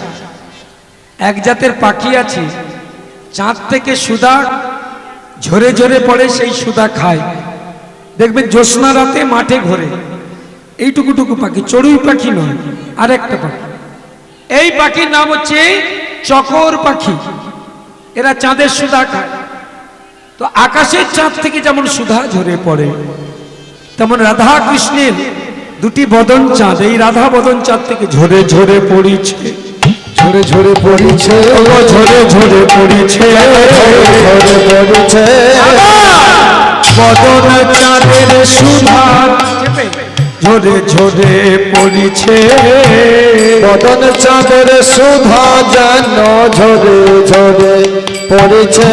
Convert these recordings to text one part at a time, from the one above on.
চাঁদ এক জাতের পাখি আছে, চাঁদ থেকে সুদা ঝরে ঝরে পড়ে, সেই সুদা খায়। দেখবেন জ্যোৎস্না রাতে মাঠে ঘোরে। এইটুকুটুকু পাখি, চড়ুই পাখি নয় আর একটা পাখি। এই পাখির নাম হচ্ছে চকর পাখি। এরা চাঁদের সুদা খায়। তো আকাশের চাঁদ থেকে যেমন সুধা ঝরে পড়ে, তেমন রাধা কৃষ্ণের দুটি বদন চাঁদ, এই রাধা বদন চাঁদ থেকে ঝরে ঝরে পড়িছে। ঝরে ঝরে পড়িছে ও ঝরে ঝরে পড়িছে। ঝরে পড়িছে। বদন চাঁদের সুধা ঝরে ঝরে পড়িছে। বদন চাঁদের সুধা যেন ঝরে ঝরে পড়েছে।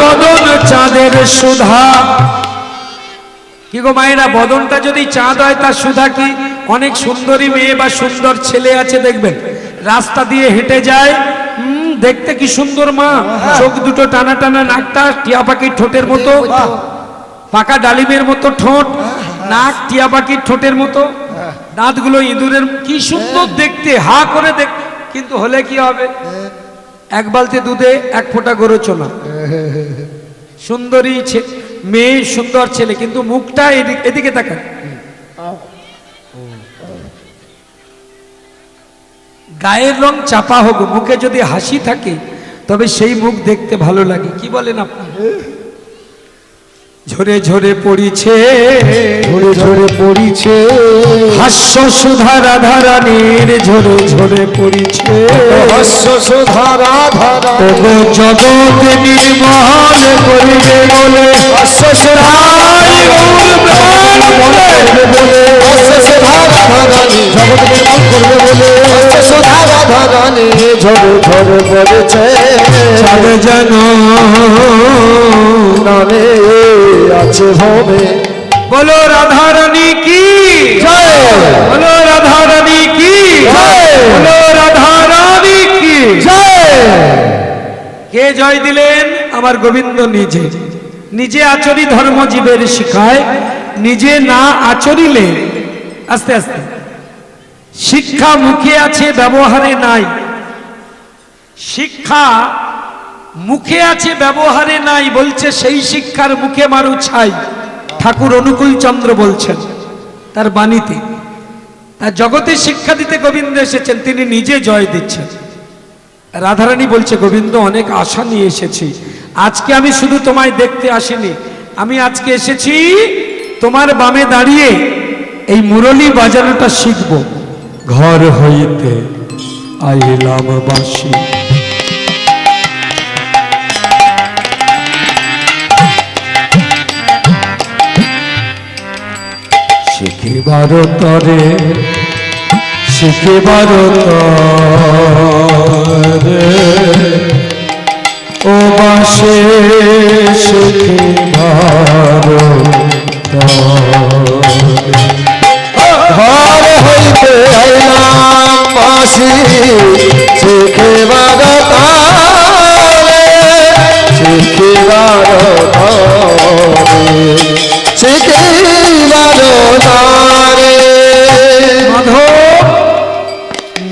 বদন চাঁদের সুধা কি গো মায়েরা বদনটা যদি চাঁদ হয় তার সুধা কি? অনেক সুন্দরী মেয়ে বা সুন্দর ছেলে আছে দেখবেন। রাস্তা দিয়ে হেঁটে যায়। দেখতে কি সুন্দর মা। চোখ দুটো টানা টানা নাকটা টিয়া পাখির ঠোঁটের মতো। পাকা ডালিমের মতো ঠোঁট নাক টিয়া পাখির ঠোঁটের মতো। দাঁতগুলো ইঁদুরের কি সুন্দর দেখতে হা করে দেখ। কিন্তু হলে কি হবে? এক বালতি দুধে এক ফোঁটা গরু চোলা সুন্দরী মেয়ে সুন্দর ছেলে কিন্তু মুখটা এদিক- এদিকে তাকায় গায়ের রং চাপা হোক, মুখে যদি হাসি থাকে, তবে সেই মুখ দেখতে ভালো লাগে। কি বলেন আপনি? ঝরে ঝরে পড়িছে। ঝরে ঝরে পড়িছে। হাস্য সুধা রাধা রানীর ঝরে ঝরে পড়িছে। হাস্য সুধা রাধা ওগো জগৎ নির্মল করিবে বলে। হাস্য সুধা জগৎ নির্মল করবে বলে হাস্য সুধা রাধা রানী ঝরে ঝরে পড়েছে। যেন নামে আছে ভবে বলো রাধা রানী কি? জয়। বলো রাধা রানী কি? জয়। বলো রাধা রানী কি? জয়। কে জয় দিলেন? আমার গোবিন্দ নিজে। নিজে আচরি ধর্ম জীবের শিখায় নিজে না আচরিলে আস্তে আস্তে। শিক্ষা মুখে আছে ব্যবহারে নাই। শিক্ষা মুখে আছে, ব্যবহারে নাই, বলছে, সেই শিক্ষার মুখে মারু ছাই। ঠাকুর অনুকূল চন্দ্র বলছেন, তার বাণীতে। তার জগতে শিক্ষা দিতে গোবিন্দ এসেছেন, তিনি নিজে জয় দিচ্ছেন। রাধারানী বলছে, গোবিন্দ, অনেক আশা নিয়ে এসেছি। আজকে আমি শুধু তোমায় দেখতে আসিনি, আমি আজকে এসেছি তোমার বামে দাঁড়িয়ে এই মুরলী বাজানোটা শিখব। ঘর হইতে আইলাম বাসী শিখিবার তরে শিখিবার তরে ও বাসে শিখিবার তরে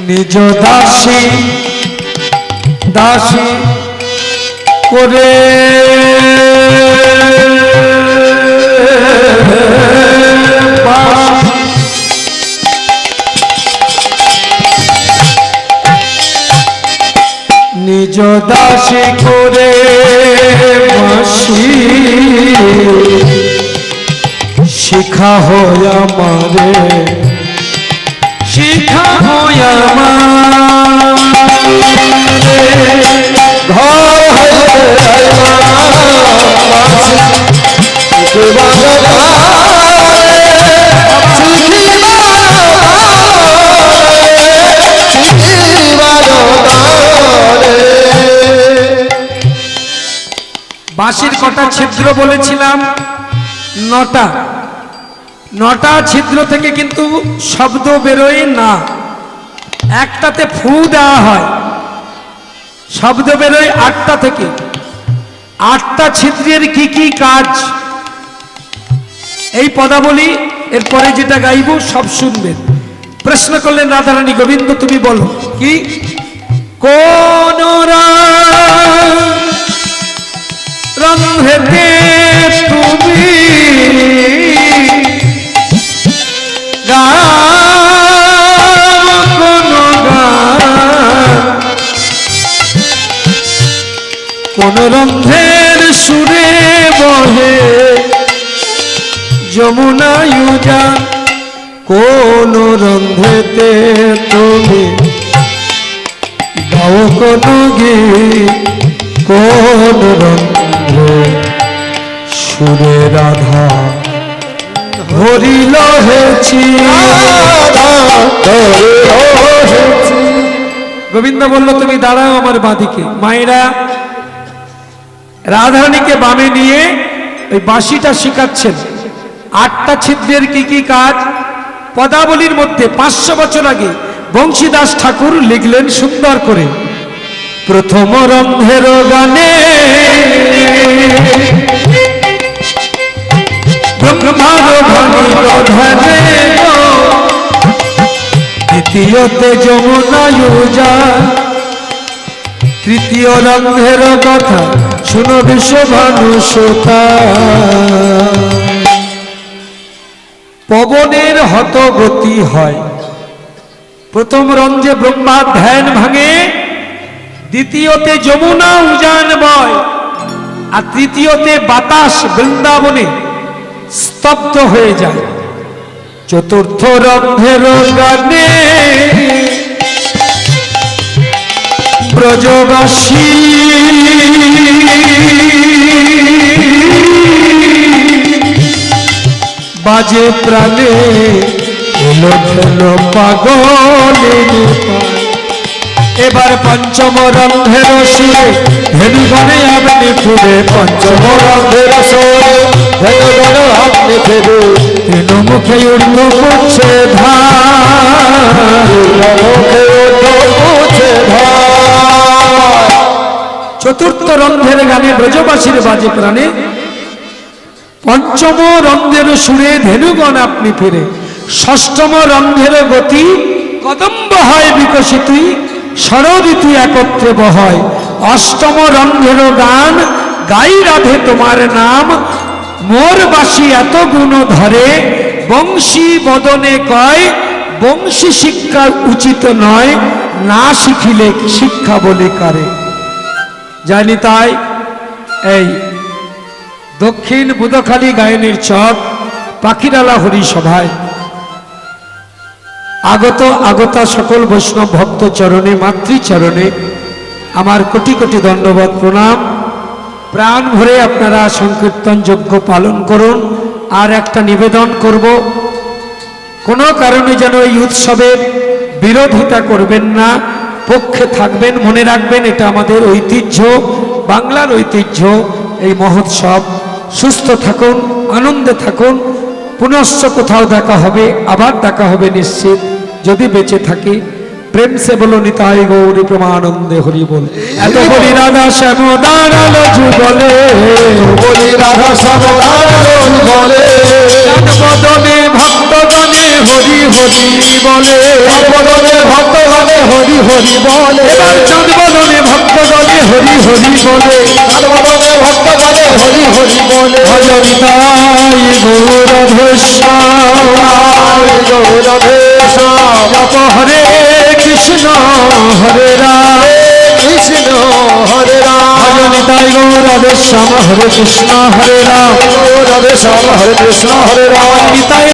নিজ দাসী দাসী করে। নিজ দাসী করে বাসী শিখা হয়ে আমারে। শিখা হয়ে বাঁশির কটা ছিদ্র বলেছিলাম? নটা। নটা ছিদ্র থেকে কিন্তু শব্দ বেরোয় না। একটাতে ফু দেওয়া হয়। শব্দ বেরোয় আটটা থেকে। আটটা ছিদ্রের কি কি কাজ? এই পদাবলী এরপরে যেটা গাইব, সব শুনবেন। প্রশ্ন করলেন রাধারানী গোবিন্দ, তুমি বলো, কি? কোন রন্ধেতে তুমি? যমুনা ইউজা, কোন রন্ধেতে তুমি? গাও কোন গীত, কোন রন্ধে? সুরে রাধা হরিল হেছি গোবিন্দ বলল, তুমি দাঁড়াও আমার বাঁদিকে। মায়েরা রাধারানীকে বামে নিয়ে ওই বাঁশিটা শিখাচ্ছেন। আটটা ছিদ্রের কি কি কাজ? পদাবলীর মধ্যে পাঁচশো বছর আগে বংশীদাস ঠাকুর লিখলেন সুন্দর করে। প্রথম রন্ধের গানে দ্বিতীয়তে যমুনা ইউজা। তৃতীয় রন্ধের কথা শুনো বিশ্বভানু শ্রোতা পবনের হতগতি হয়। প্রথম রঞ্জে ব্রহ্মা ধ্যান ভাঙে, দ্বিতীয়তে যমুনা উজান বয়, আর তৃতীয়তে বাতাস বৃন্দাবনে স্তব্ধ হয়ে যায়। চতুর্থ রন্ধের গানে ব্রজবাসী বাজে প্রাণে এলো পাগলের পায়। এবার পঞ্চম রন্ধের সুরে ধেনুগণে আপনি ফুরে পঞ্চম রন্ধের সুরে ধেনুগণ আপনি ফেরে তৃণ মুখে উর্ধ করছে ধান মুখে উর্ধ চতুর্থ রন্ধের গানে ব্রজবাসীর বাজে প্রাণে পঞ্চম রন্ধের সুরে ধেনুগণ আপনি ফিরে। ষষ্ঠম রন্ধের গতি কদম্ব হয় বিকশিত ষড়ঋতু একত্রে বহয়। অষ্টম রন্ধের গান, গাই রাধে তোমার নাম। মোর বাসি এত গুণ ধরে, বংশী বদনে কয়, বংশী শিক্ষা উচিত নয়, না শিখিলে শিক্ষা বলে কারে। জানি তাই, এই দক্ষিণ বুধখালী গায়নের চক পাখিরালা হরি সভায় আগত আগতা সকল বৈষ্ণব ভক্ত চরণে, মাতৃচরণে আমার কোটি কোটি দণ্ডবত প্রণাম। প্রাণ ভরে আপনারা সংকীর্তন যজ্ঞ পালন করুন। আর একটা নিবেদন করব, কোনো কারণে যেন এই উৎসবের বিরোধিতা করবেন না, পক্ষে থাকবেন, মনে রাখবেন, এটা আমাদের ঐতিহ্য, বাংলার ঐতিহ্য, এই মহোৎসব। সুস্থ থাকুন আনন্দে থাকুন। পুনশ্চ কোথাও দেখা হবে আবার দেখা হবে নিশ্চিত। যদি বেঁচে থাকি প্রেম সে বলো নিতাই গৌরী প্রমানন্দে হরি বল। এত বলি রাধা শ্যাম দাঁড়াল যুগলে বলি। রাধা সমাধান বলে। বদনে ভক্তগণে হরি হরি বলে। বদনে ভক্তগণে হরি হরি বলে। এবার চাঁদ বদনে ভক্তগণে হরি হরি বলে। বদনে ভক্তগণে হরি হরি বলে। ভজনিতাই গৌরধেশ্যাম জপ হরে কৃষ্ণ হরে রাম। কৃষ্ণ হরে রাম। ভজনিতাই গৌরধেশ্যাম হরে কৃষ্ণ হরে রাম। হরে কৃষ্ণ হরে রাম।